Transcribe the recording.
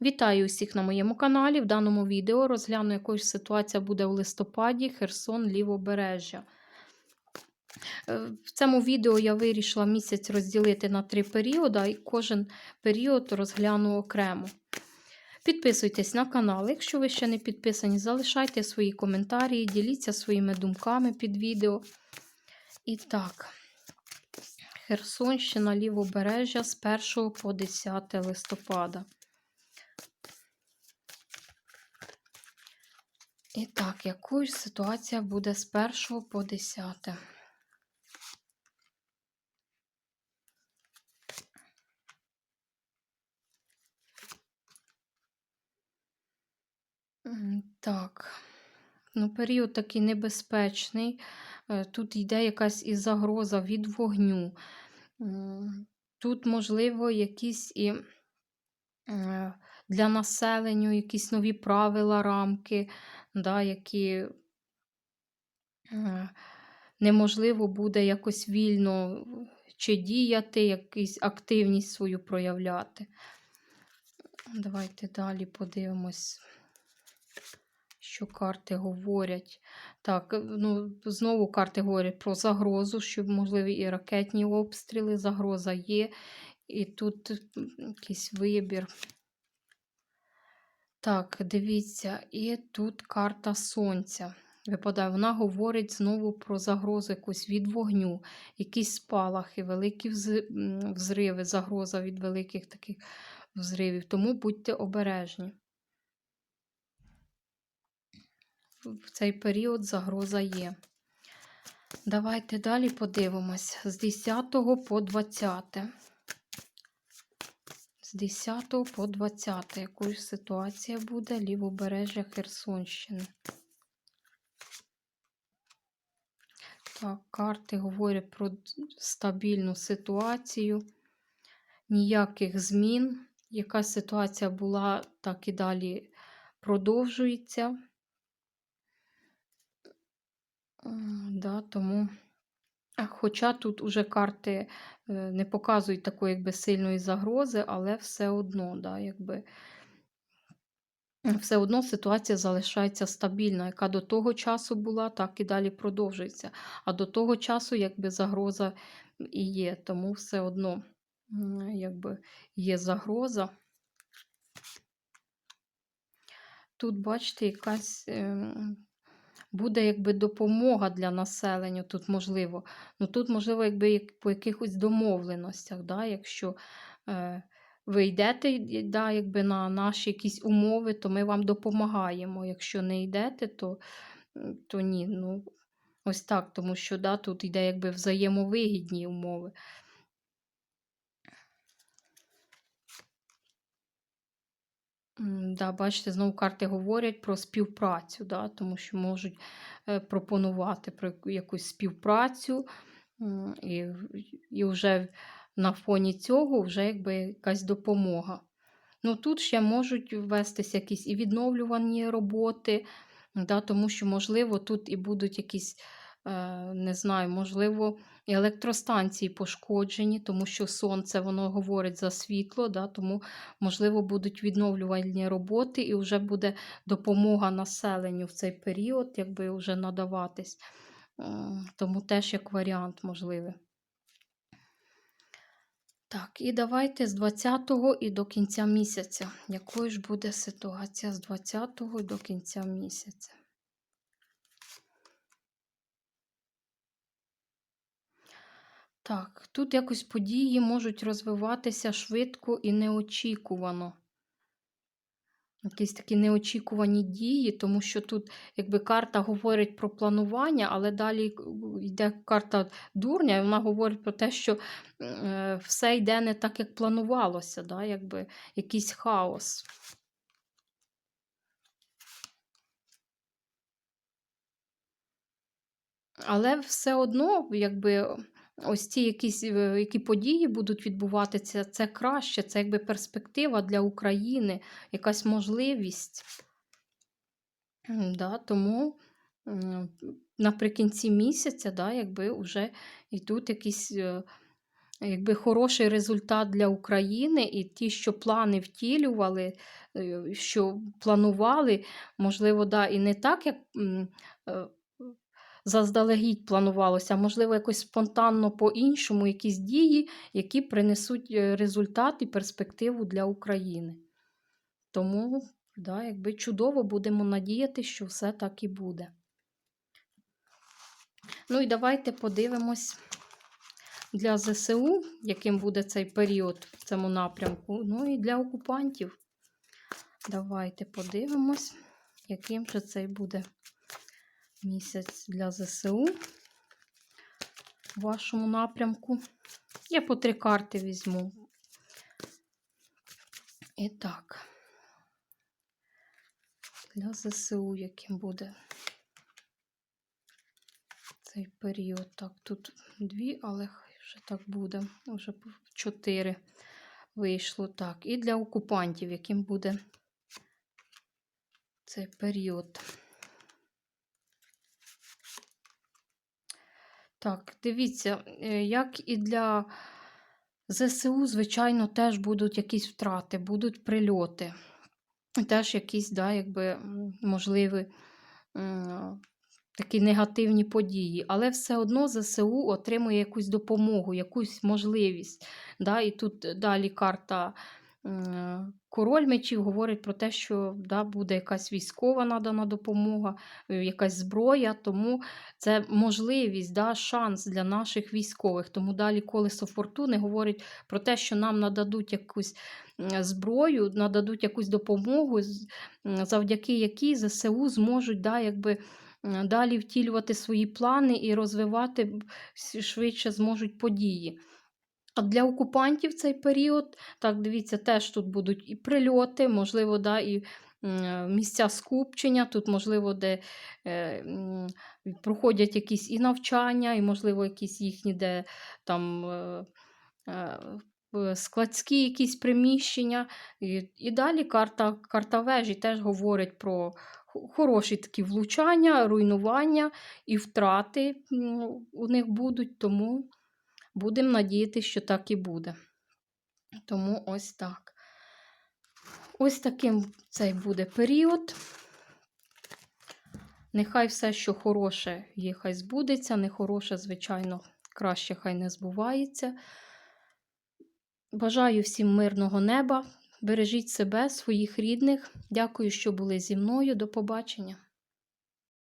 Вітаю усіх на моєму каналі. В даному відео розгляну, якою ситуація буде у листопаді Херсон Лівобережжя. Е, В цьому відео я вирішила місяць розділити на три періоди, і кожен період розгляну окремо. Підписуйтесь на канал, якщо ви ще не підписані, залишайте свої коментарі, діліться своїми думками під відео. І так, Херсонщина, Лівобережжя з 1 по 10 листопада. І так, якою ж ситуація буде з 1 по 10? Так, ну, період такий небезпечний. Е, Тут йде якась і загроза від вогню. Тут, можливо, якісь і для населення якісь нові правила, рамки, да, які неможливо буде якось вільно чи діяти, якусь активність свою проявляти. Давайте далі подивимось, що карти говорять. Так, е, ну, знову карти говорять про загрозу, що можливі і ракетні обстріли, загроза є. І тут якийсь вибір. Так, дивіться, і тут карта Сонця. Випадає, вона говорить знову про загрозу якусь від вогню, якісь спалахи, великі взриви, загроза від великих таких взривів. Тому будьте обережні. В цей період загроза є. Давайте далі подивимось з 10 по 20. З 10 по 20. Якою ситуація буде лівобережжя Херсонщини? Так, карти говорять про стабільну ситуацію, ніяких змін. Яка ситуація була, так і далі продовжується. Да, тому, хоча тут уже карти е, не показують такої якби сильної загрози, але все одно, да, якби, все одно ситуація залишається стабільна, яка до того часу була, так і далі продовжується. А до того часу якби загроза і є, тому все одно якби, є загроза. Тут, бачите, якась ем, буде якби допомога для населення, тут можливо. Ну тут, можливо, якби як- по якихось домовленостях, да, якщо е, ви йдете да, якби на наші якісь умови, то ми вам допомагаємо. Якщо не йдете, то, то ні. Ну, ось так, тому що да, тут йде якби взаємовигідні умови. Да, бачите, знову карти говорять про співпрацю, да, тому що можуть е, пропонувати про яку- якусь співпрацю, і, і вже на фоні цього вже якби якась допомога. Ну, тут ще можуть ввестися якісь і відновлювані роботи, да, тому що, можливо, тут і будуть якісь, не знаю, можливо, електростанції пошкоджені, тому що сонце воно говорить за світло, да, тому, можливо, будуть відновлювальні роботи, і вже буде допомога населенню в цей період, якби вже надаватись. Тому теж як варіант можливий. Так, і давайте з 20 і до кінця місяця. Якою ж буде ситуація з 20 до кінця місяця? Так, тут якось події можуть розвиватися швидко і неочікувано. Якісь такі неочікувані дії, тому що тут якби карта говорить про планування, але далі йде карта дурня, і вона говорить про те, що е, все йде не так, як планувалося, да? якби якийсь хаос. Але все одно, якби ось ці якісь е, які події будуть відбуватися, це краще, це якби перспектива для України, якась можливість. Да, тому наприкінці місяця, да, якби вже йдуть якісь е, якби хороший результат для України, і ті, що плани втілювали, е, що планували, можливо, да, і не так, як заздалегідь планувалося, можливо, якось спонтанно по-іншому, якісь дії, які принесуть е, результат і перспективу для України. Тому, да, якби чудово будемо надіяти, що все так і буде. Ну і давайте подивимось для ЗСУ, яким буде цей період в цьому напрямку. Ну і для окупантів. Давайте подивимось, яким же цей буде місяць для ЗСУ в вашому напрямку. Я по три карти візьму. І так, для ЗСУ, яким буде цей період. Так, тут дві, але вже так буде. Вже чотири вийшло. Так, і для окупантів, яким буде цей період. Так, дивіться, е, як і для ЗСУ, звичайно, теж будуть якісь втрати, будуть прильоти. Теж якісь, да, якби, можливі такі негативні події. Але все одно ЗСУ отримує якусь допомогу, якусь можливість. Да, і тут далі карта Король мечів говорить про те, що да, буде якась військова надана допомога, е, якась зброя, тому це можливість, да, шанс для наших військових. Тому далі колесо фортуни говорить про те, що нам нададуть якусь зброю, нададуть якусь допомогу, завдяки якій ЗСУ зможуть да, якби, далі втілювати свої плани і розвивати швидше зможуть події. А для окупантів цей період, так, дивіться, теж тут будуть і прильоти, можливо, да, і місця скупчення, тут, можливо, де е, проходять якісь і навчання, і, можливо, якісь їхні, де там. Е, е, е, Складські якісь приміщення. І, і далі карта, карта вежі теж говорить про хороші такі влучання, руйнування і втрати у них будуть, тому будемо надіятися, що так і буде. Тому ось так. Ось таким цей буде період. Нехай все, що хороше є, хай збудеться, нехороше, звичайно, краще хай не збувається. Бажаю всім мирного неба. Бережіть себе, своїх рідних. Дякую, що були зі мною. До побачення.